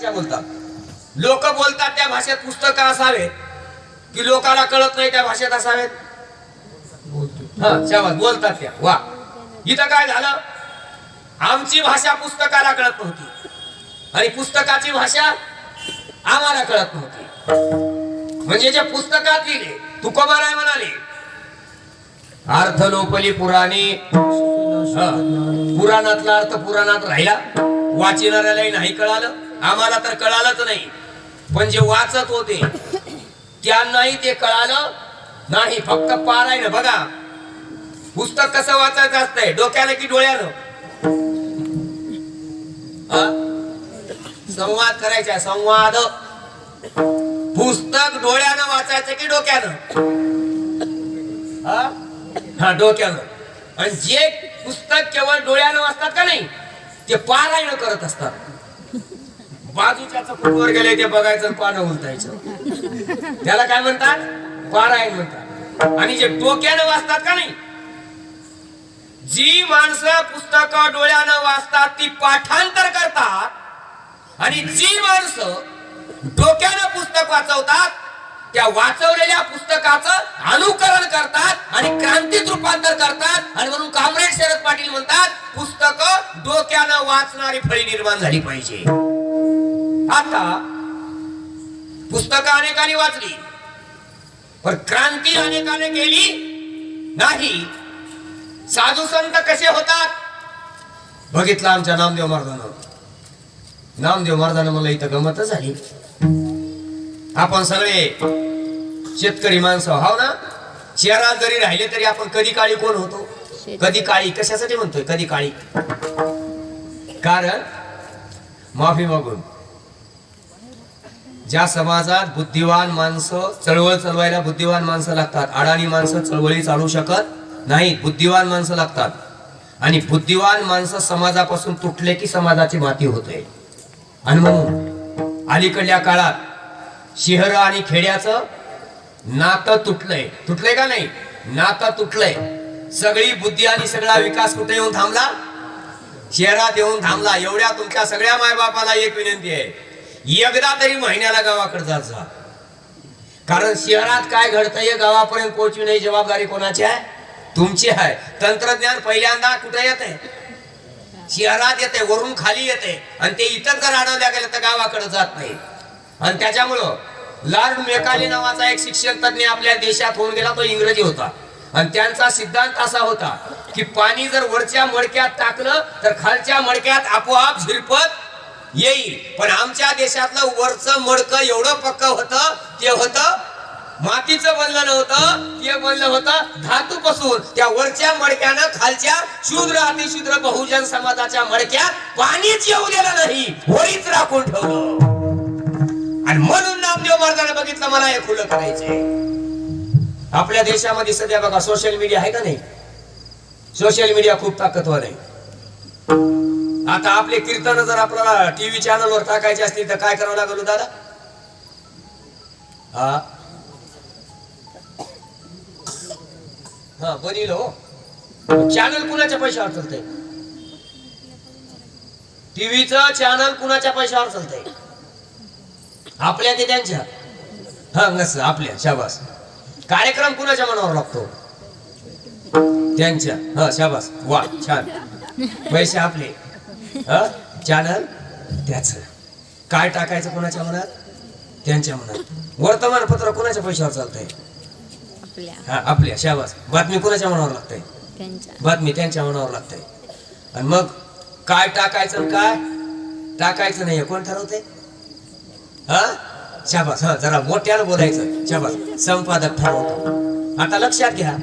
भाषा बोलतात. लोक बोलतात त्या भाषेत पुस्तक असावेत की लोकांना कळत नाही त्या भाषेत असावेत. हा शाबास बोलतात त्या. वा. इथं काय झालं? आमची भाषा पुस्तकाला कळत नव्हती. आणि पुस्तकाची भाषा आम्हाला कळत नव्हती. म्हणजे जे पुस्तकात लिहिले तुकोबाराय म्हणाले अर्थ लोपली पुराणे पुराणातला अर्थ पुराणात राहिला. वाचणाऱ्यालाही नाही कळालं. आम्हाला तर कळालंच नाही. पण जे वाचत होते त्यांनाही ते कळालं नाही. फक्त पारायण बघा. पुस्तक कसं वाचायचं असतंय? डोक्यानं की डोळ्यानं? संवाद करायचा संवाद. पुस्तक डोळ्यानं वाचायचं की डोक्यानं? हा? हा डोक्यानं. आणि जे पुस्तक केवळ डोळ्यानं वाचतात का नाही ते पारायण करत असतात. बाजूच्या कुटवर गेले ते बघायचं आणि पानं उलटायचं त्याला काय म्हणतात? पारायण म्हणतात. आणि जे डोक्यानं वाचतात का नाही? जी माणसं पुस्तक डोळ्यानं वाचतात ती पाठांतर करतात. आणि जी माणसं डोक्यानं पुस्तक वाचवतात त्या वाचवलेल्या पुस्तकाचं अनुकरण करतात आणि क्रांतीत रूपांतर करतात. आणि म्हणून कामरेड शरद पाटील म्हणतात पुस्तक डोक्यानं वाचणारी फळी निर्माण झाली पाहिजे. आता पुस्तकं अनेकांनी वाचली पण क्रांती अनेकाने केली नाही. साधू संत कसे होतात? बघितलं आमच्या नामदेव महाराजांना नामदेव महाराजांना मला इथं गमतच झाली. आपण सगळे शेतकरी माणसं हाव ना? शहरात जरी राहिले तरी आपण कधी काळी कोण होतो? कधी काळी? कशासाठी म्हणतोय? कधी काळी? कारण माफी मागून. ज्या समाजात बुद्धिवान माणसं चळवळ चालवायला बुद्धिवान माणसं लागतात अडाणी माणसं चळवळी चालू शकत नाही बुद्धिवान माणसं लागतात. आणि बुद्धिवान माणसं समाजापासून तुटले की समाजाची माती होते. आणि म्हणून अलीकडल्या काळात शहर आणि खेड्याचं नातं तुटलंय. तुटलंय का नाही? नातं तुटलंय. सगळी बुद्धी आणि सगळा विकास कुठे येऊन थांबला? शहरात येऊन थांबला. एवढ्या तुमच्या सगळ्या मायबापाला एक विनंती आहे. एकदा तरी महिन्याला गावाकडे जात जा. कारण शहरात काय घडतंय गावापर्यंत पोहोचविणे जबाबदारी कोणाची आहे? तुमची आहे. तंत्रज्ञान पहिल्यांदा कुठे येते शहरात येते वरून खाली येते आणि ते इतर जर अडवल्या गेलं तर गावाकडे जात नाही. आणि त्याच्यामुळं लॉर्ड मेकाली नावाचा एक शिक्षण तज्ञ आपल्या देशात होऊन गेला तो इंग्रजी होता. आणि त्यांचा सिद्धांत असा होता की पाणी जर वरच्या मडक्यात टाकलं तर खालच्या मडक्यात आपोआप झिरपत येईल. पण आमच्या देशातलं वरचं मडकं एवढं पक्क होतं ते होतं मातीचं बनलं नव्हतं ते बनलं होतं धातूपासून. त्या वरच्या मडक्यानं खालच्या शूद्र अतिशूद्र बहुजन समाजाच्या मडक्यात पाणीच येऊ दिलं नाही. होळीच राखून ठेवलं. आणि म्हणून नामदेव महाराजांना बघितलं मला हे खुलं करायचे आपल्या देशामध्ये सध्या बघा सोशल मीडिया आहे का नाही? सोशल मीडिया खूप ताकदवर आहे. आता आपले कीर्तन जर आपल्याला टीव्ही चॅनलवर टाकायचे असतील तर काय करावं लागलो हो दादा? हा? हा बनील हो. चॅनल कुणाच्या पैशावर चालतंय? टीव्हीच चॅनल कुणाच्या पैशावर चालतंय? आपल्या ते त्यांच्या. हा नस आपल्या शाबास. कार्यक्रम कुणाच्या मनावर लागतो? त्यांच्या. हा शाबास. वा छान. पैसे आपले. चॅनल त्याच. काय टाकायचं कोणाच्या मनात? त्यांच्या मनात. वर्तमानपत्र कोणाच्या पैशावर चालतंय? आपल्या. हा आपल्या शाबास. बातमी कोणाच्या मनावर लागतंय? त्यांच्या. बातमी त्यांच्या मनावर लागतंय. आणि मग काय टाकायचं काय? टाकायचं नाही कोण ठरवते हा? शाबास. हा जरा मोठ्यानं बोलायचं. शाबास. संपादक ठरवतो. आता लक्षात घ्या.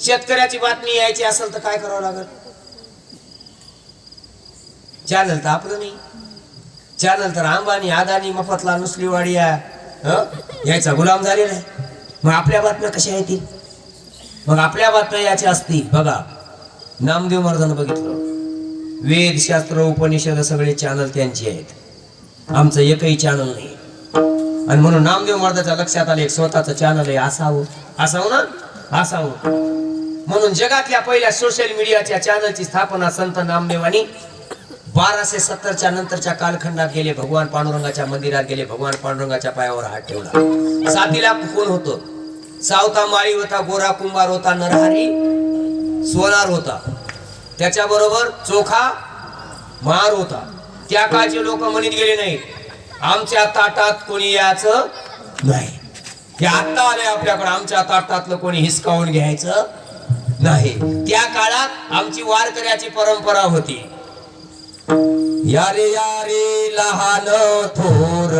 शेतकऱ्याची बातमी यायची असेल तर काय करावं लागल? चॅनल तर आपलं नाही. चॅनल तर अंबानी अदानी मफतला नुसलीवाडी यायचा गुलाम झालेला आहे. मग आपल्या बातम्या कशा येतील? मग आपल्या बातम्या याच्या असतील. बघा नामदेव महाराजांना बघितलं. वेद शास्त्र उपनिषद सगळे चॅनल त्यांचे आहेत. आमचं एकही चॅनल नाही. आणि म्हणून नामदेव महाराजाच्या लक्षात आले एक स्वतःचं चॅनल आहे असावं. असावं ना? असावं. म्हणून जगातल्या पहिल्या सोशल मीडियाच्या चॅनलची स्थापना संत नामदेवानी बाराशे सत्तरच्या नंतरच्या कालखंडात गेले भगवान पांडुरंगाच्या मंदिरात गेले भगवान पांडुरंगाच्या पायावर हात ठेवला. साथीला कोण होतं. सावता माळी होता गोरा कुंभार होता नरहारी सोनार होता. त्याच्याबरोबर चोखा मार होता. त्या काळचे लोक म्हणत गेले नाही आमच्या ताटात कोणी यायचं नाही. हे आत्ता आले आपल्याकडे. आमच्या ताटातलं कोणी हिसकावून घ्यायचं नाही. त्या काळात आमची वारकऱ्याची परंपरा होती. यारे यारे लहान थोर.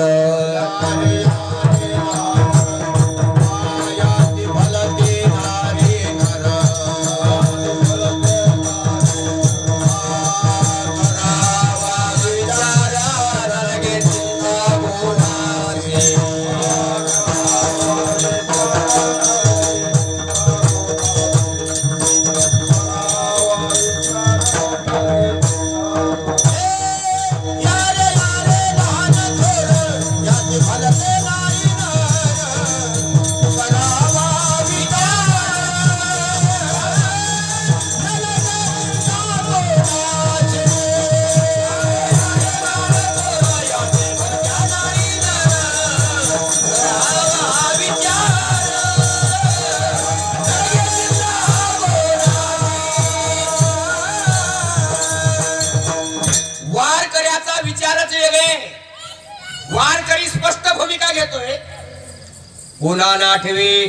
कोणा नाठवे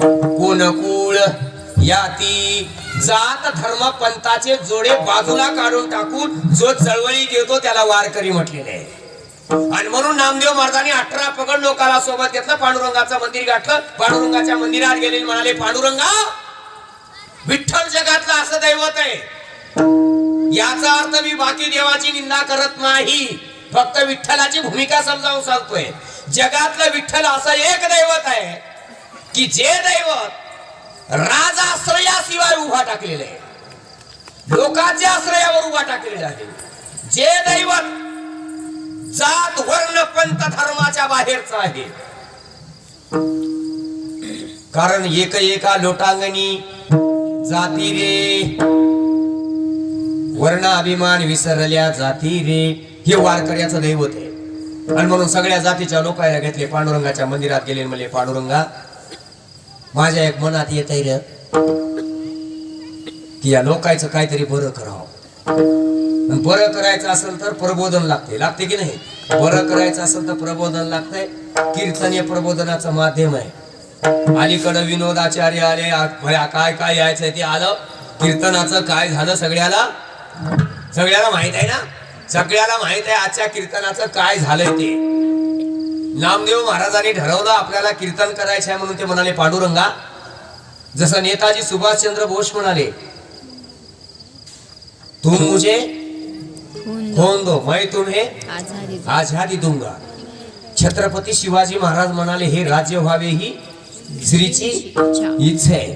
कोण कुळ. याती जात धर्म पंथाचे जोडे बाजूला काढून टाकून जो चळवळी घेतो त्याला वारकरी म्हटलेले आहे. आणि म्हणून नामदेव महाराजांनी अठरा पगड लोकाला सोबत घेतलं पांडुरंगाचं मंदिर गाठलं. पांडुरंगाच्या मंदिरात गेले म्हणाले पांडुरंगा विठ्ठल जगातलं असं दैवत आहे. याचा अर्थ मी बाकी देवाची निंदा करत नाही. फक्त विठ्ठलाची भूमिका समजावून सांगतोय. जगातलं विठ्ठल असं एक दैवत आहे की जे दैवत राजाश्रयाशिवाय उभा टाकलेलं आहे. लोकांच्या आश्रयावर उभा टाकलेलं आहे. जे दैवत जात वर्ण पंथ धर्माच्या बाहेरच आहे. कारण एक एका लोटांगणी जाती रे. वर्ण अभिमान विसरल्या जाती रे. हे वारकऱ्याचं दैवत आहे. आणि म्हणून सगळ्या जातीच्या लोकांना घेतले पांडुरंगाच्या मंदिरात गेले म्हणले पांडुरंगा माझ्या एक मनात येत आहे की या लोकांचं काहीतरी बरं करावं. बरं करायचं असेल तर प्रबोधन लागते लागते की नाही? बरं करायचं असेल तर प्रबोधन लागतंय. कीर्तन हे प्रबोधनाचं माध्यम आहे. अलीकडं विनोदाचार्य आले भया काय काय यायचंय ते आलं. कीर्तनाचं काय झालं सगळ्याला? सगळ्याला माहीत आहे ना? सगळ्याला माहीत आहे आजच्या कीर्तनाचं काय झालंय ते. नामदेव महाराजांनी ठरवलं आपल्याला कीर्तन करायचं आहे म्हणून ते म्हणाले पांडुरंगा जसं नेताजी सुभाषचंद्र बोस म्हणाले तुम मुझे खून दो, मैं तुम्हे. आझादी दूंगा. छत्रपती शिवाजी महाराज म्हणाले हे राज्य व्हावे ही श्रीची इच्छा. इच्छा आहे.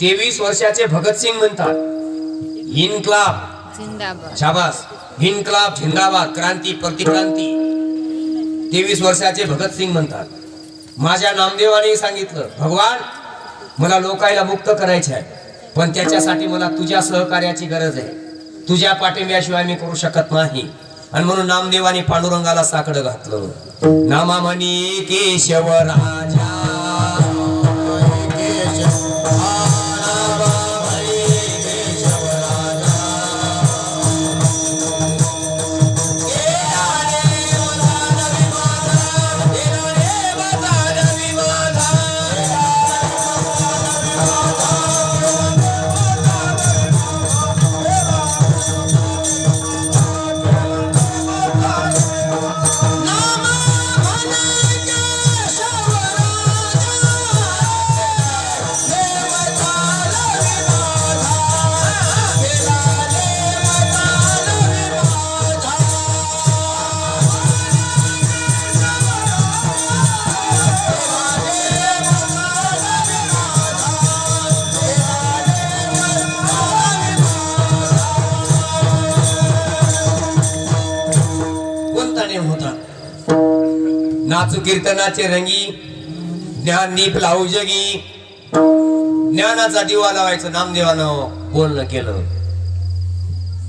तेवीस वर्षाचे भगतसिंग म्हणतात इन्क्लाब. जिंदाबाद. शाबास. इन्क्लाब झिंदाबाद क्रांती प्रतिक्रांती. तेवीस वर्षाचे भगतसिंग म्हणतात. माझ्या नामदेवाने सांगितलं भगवान मला लोकायला मुक्त करायचे आहे पण त्याच्यासाठी मला तुझ्या सहकार्याची गरज आहे. तुझ्या पाठिंब्याशिवाय मी करू शकत नाही. आणि म्हणून नामदेवाने पांडुरंगाला साकडं घातलं. नामामणी केशव राजा. नाचू कीर्तनाचे रंगी ज्ञान नीप लावू जगी. ज्ञानाचा दिवा लावायचं नामदेवानं बोलणं केलं.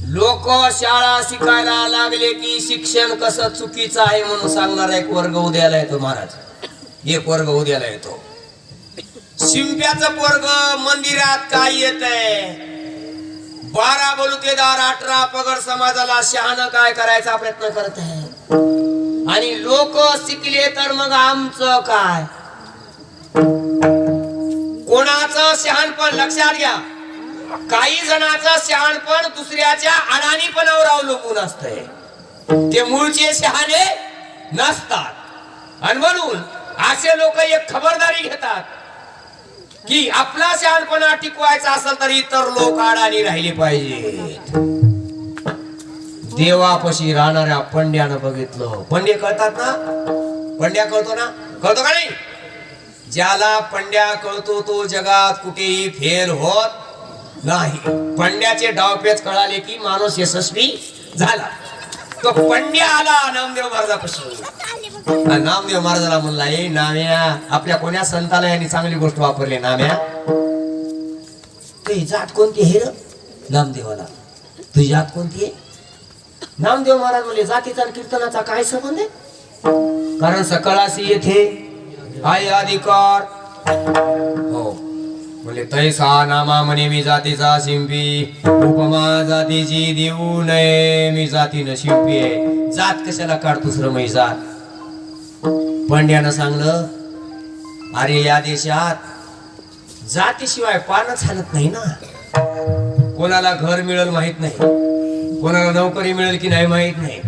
लोक शाळा शिकायला लागले की शिक्षण कसं चुकीचं आहे म्हणून सांगणारा एक वर्ग उद्याला येतो महाराज. एक वर्ग उद्याला येतो. शिंप्याचा वर्ग मंदिरात काय येत आहे. बारा बलुतेदार अठरा पगड समाजाला शहाणं काय करायचा प्रयत्न करत आहे? आणि लोक शिकले तर मग आमचं काय? कोणाचं शहाणपण लक्षात घ्या. काही जणाचं शहाणपण दुसऱ्याच्या अडाणीपणावर अवलंबून असतंय. ते मूळचे शहाणे नसतात. आणि म्हणून असे लोक एक खबरदारी घेतात की आपला शहाणपणा टिकवायचा असेल तर इतर लोक अडाणी राहिले पाहिजेत. देवापाशी राहणाऱ्या पंड्यानं बघितलं. पंडे कळतात ना? पंड्या कळतो ना? कळतो का नाही? ज्याला पंड्या कळतो तो जगात कुठेही फेल होत नाही. पंड्याचे डावपेच कळाले की माणूस यशस्वी झाला. तो पंड्या आला नामदेव महाराजापासून नामदेव महाराजाला म्हणला ए नाम्या आपल्या कोण्या संताला यांनी चांगली गोष्ट वापरली नाम्या? तुझी जात कोणती हेर नामदेवाला. तुझी जात कोणती आहे? नामदेव महाराज म्हणले जातीचा आणि कीर्तनाचा काय संबंध आहे? कारण सकाळाशी येथे आहे अधिकार. हो. म्हणजे तैसा नामा म्हणे मी जातीचा शिंपी. उपमा जातीची देऊ नये मी जातीनं शिंपी आहे. जात कशाला काढ दुसरं मी जात? पंड्यानं सांगलं अरे या देशात जातीशिवाय पानच हालत नाही ना. कोणाला घर मिळेल माहीत नाही. कोणाला नोकरी मिळेल की नाही माहीत नाही.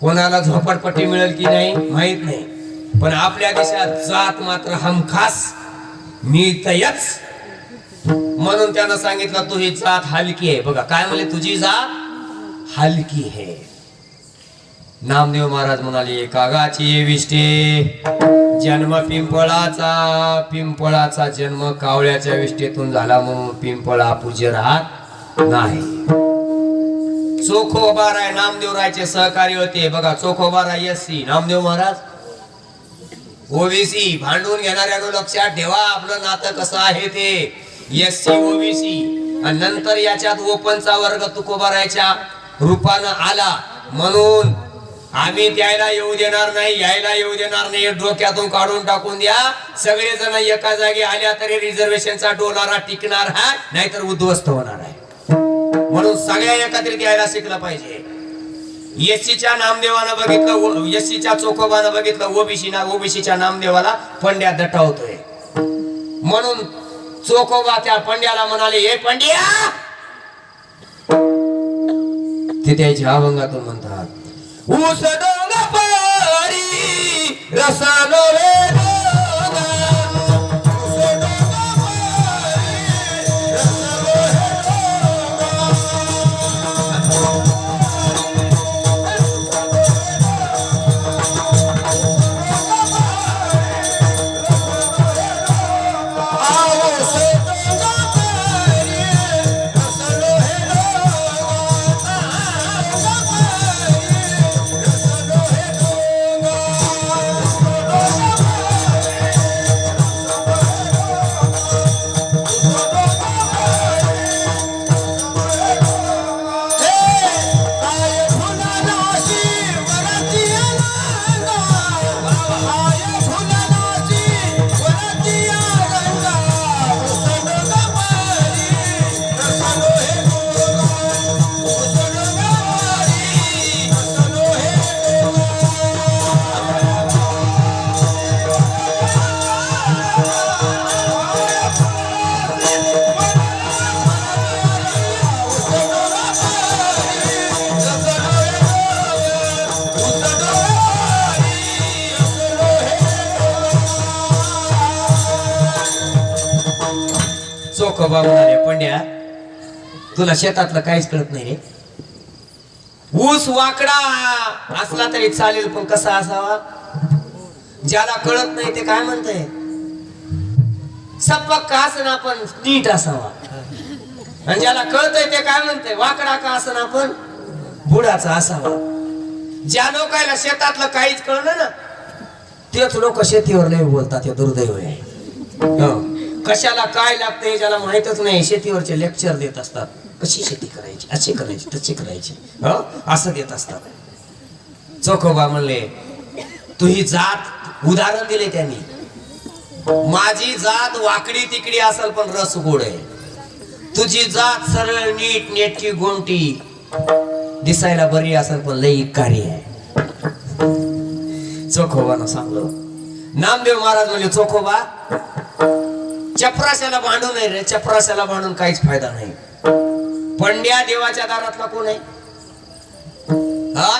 कोणाला झोपडपट्टी मिळेल की नाही माहीत नाही. पण आपल्या देशात जात मात्र हमखास मिळतयच. म्हणून त्यानं सांगितलं तुझी जात हलकी आहे. बघा काय म्हणले? तुझी जात हलकी आहे. नामदेव महाराज म्हणाले कागाची विष्टे. जन्म पिंपळाचा पिंपळाचा जन्म कावळ्याच्या विष्टेतून झाला म्हणून पिंपळा पूज्य राहत नाही. चोखोबाराय नामदेवरायचे सहकारी होते. बघा चोखोबाराय S C Namdev Maharaj. OBC भांडून घेणाऱ्या लक्षात ठेवा आपलं नातं कसं आहे ते. S C OBC. आणि नंतर याच्यात ओपनचा वर्ग तुकोबारायच्या रूपानं आला. म्हणून आम्ही त्याला येऊ देणार नाही यायला येऊ देणार नाही. डोक्यातून काढून टाकून द्या. सगळे जण एका जागी आल्या तरी रिझर्वेशनचा डोलारा टिकणार हा नाहीतर उद्ध्वस्त होणार आहे. म्हणून सगळ्या एकत्रित यायला शिकलं पाहिजे. एससीच्या नामदेवानं बघितलं एससीच्या चोखोबानं बघितलं ओबीसी ना ओबीसीच्या नामदेवाला पंड्या दटावतोय म्हणून चोखोबा त्या पंड्याला म्हणाले हे पंड्या! ते त्याच्या अभंगातून म्हणतात ऊस डोंग पारी चोखोबा म्हणाले पंड्या. तुला शेतातलं काहीच कळत नाही रे. ऊस वाकडा! असला तरी चालेल पण कसा असावा? ज्याला कळत नाही ते काय म्हणतय? सपक का असना पण नीट असावा. आणि ज्याला कळतंय ते काय म्हणतंय? वाकडा का असना आपण बुडाचा असावा. ज्या लोकायला शेतातलं काहीच कळलं ना तेच लोक शेतीवर नाही बोलतात हे दुर्दैव आहे. हो. कशाला काय लागतं हे ज्याला माहितच नाही शेतीवरचे लेक्चर देत असतात. कशी शेती करायची? करायची असे करायची तसे ह? असं देत असतात. चोखोबा म्हणले तू ही जात उदाहरण दिले त्यांनी. माझी जात वाकडी तिकडी असेल पण रस गोड आहे. तुझी जात सरळ नीट नेटकी गोंटी. दिसायला बरी असेल पण लई कार्य आहे. चोखोबानं सांगलं नामदेव महाराज म्हणजे चोखोबा चपराशाला भांडू नाही रे चपराशाला भांडून काहीच फायदा नाही. पंड्या देवाच्या दारातला कोण आहे? हा?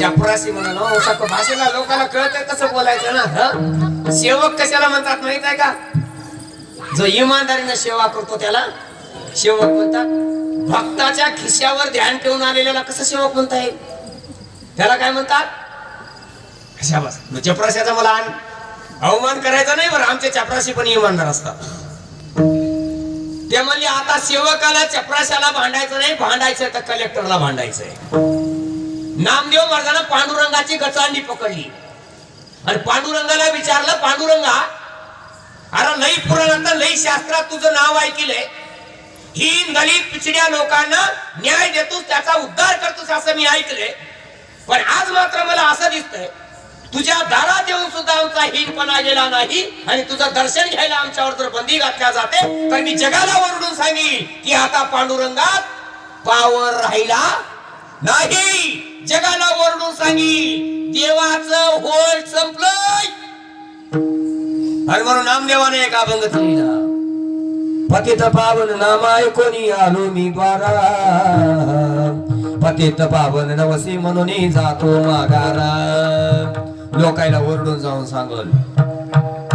चपराशी म्हणा हो, भाषेला लोकांना कळत कसं बोलायचं ना सेवक कशाला म्हणतात माहीत आहे का? जो इमानदारीने सेवा करतो त्याला सेवक म्हणतात. भक्ताच्या खिशावर ध्यान ठेवून आलेल्याला कसं सेवक म्हणता येईल? त्याला काय म्हणतात? शाबास चपराशाचा मला आण. अवमान करायचा नाही बरं आमच्या चपराशी पण इमानदार असतात. ते म्हणले आता सेवकाला चपराशाला भांडायचं नाही भांडायचं तर कलेक्टरला भांडायचंय. नामदेव महाराजांना पांडुरंगाची गचांडी पकडली. आणि पांडुरंगाला विचारलं पांडुरंगा अरे लई पुराणात लई शास्त्रात तुझं नाव ऐकलंय. ही दलित पिछड्या लोकांना न्याय देतोस त्याचा उद्धार करतोस असं मी ऐकलंय. पण आज मात्र मला असं दिसतंय तुझ्या दारात येऊन सुद्धा आमचा हीनपणा गेला नाही आणि तुझं दर्शन घ्यायला आमच्यावर जर बंदी घातल्या जाते तर मी जगाला ओरडून सांगेन की आता पांडुरंगात पावर राहिला नाही. जगाला ओरडून सांगी देवाचं होल संपलंय. आणि म्हणून नामदेवाने एक अभंग लिहिला. पतित पावन नामाय कोणी आलो मी द्वारा पतित पावन नवसी म्हणून जातो माघारा. लोकायला ओरडून जाऊन सांगल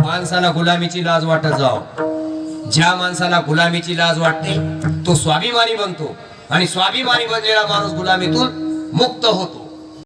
माणसाला गुलामीची लाज वाटत जाव. ज्या माणसाला गुलामीची लाज वाटते तो स्वाभिमानी बनतो. आणि स्वाभिमानी बनलेला माणूस गुलामीतून मुक्त होतो.